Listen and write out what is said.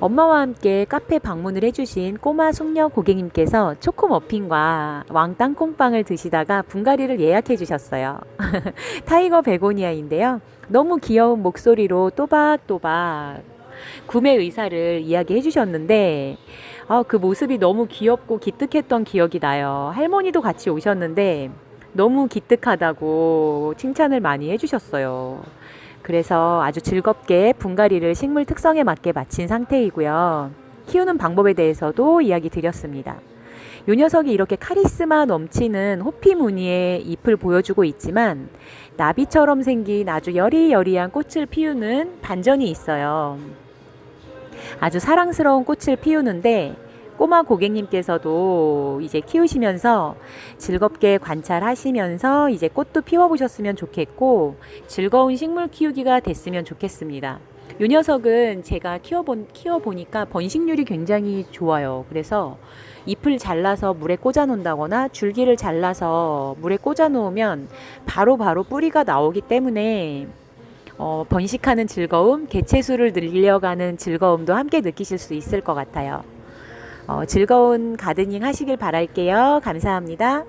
엄마와 함께 카페 방문을 해주신 꼬마 숙녀 고객님께서 초코 머핀과 왕 땅 콩빵을 드시다가 분갈이를 예약해 주셨어요. 타이거 베고니아인데요. 너무 귀여운 목소리로 또박또박 구매 의사를 이야기해 주셨는데 아, 그 모습이 너무 귀엽고 기특했던 기억이 나요. 할머니도 같이 오셨는데 너무 기특하다고 칭찬을 많이 해주셨어요. 그래서 아주 즐겁게 분갈이를 식물 특성에 맞게 마친 상태이고요. 키우는 방법에 대해서도 이야기 드렸습니다. 요 녀석이 이렇게 카리스마 넘치는 호피 무늬의 잎을 보여주고 있지만 나비처럼 생긴 아주 여리여리한 꽃을 피우는 반전이 있어요. 아주 사랑스러운 꽃을 피우는데 꼬마 고객님께서도 이제 키우시면서 즐겁게 관찰하시면서 이제 꽃도 피워보셨으면 좋겠고 즐거운 식물 키우기가 됐으면 좋겠습니다. 이 녀석은 제가 키워본, 키워보니까 번식률이 굉장히 좋아요. 그래서 잎을 잘라서 물에 꽂아 놓는다거나 줄기를 잘라서 물에 꽂아 놓으면 바로바로 뿌리가 나오기 때문에 어, 번식하는 즐거움, 개체수를 늘려가는 즐거움도 함께 느끼실 수 있을 것 같아요. 어, 즐거운 가드닝 하시길 바랄게요. 감사합니다.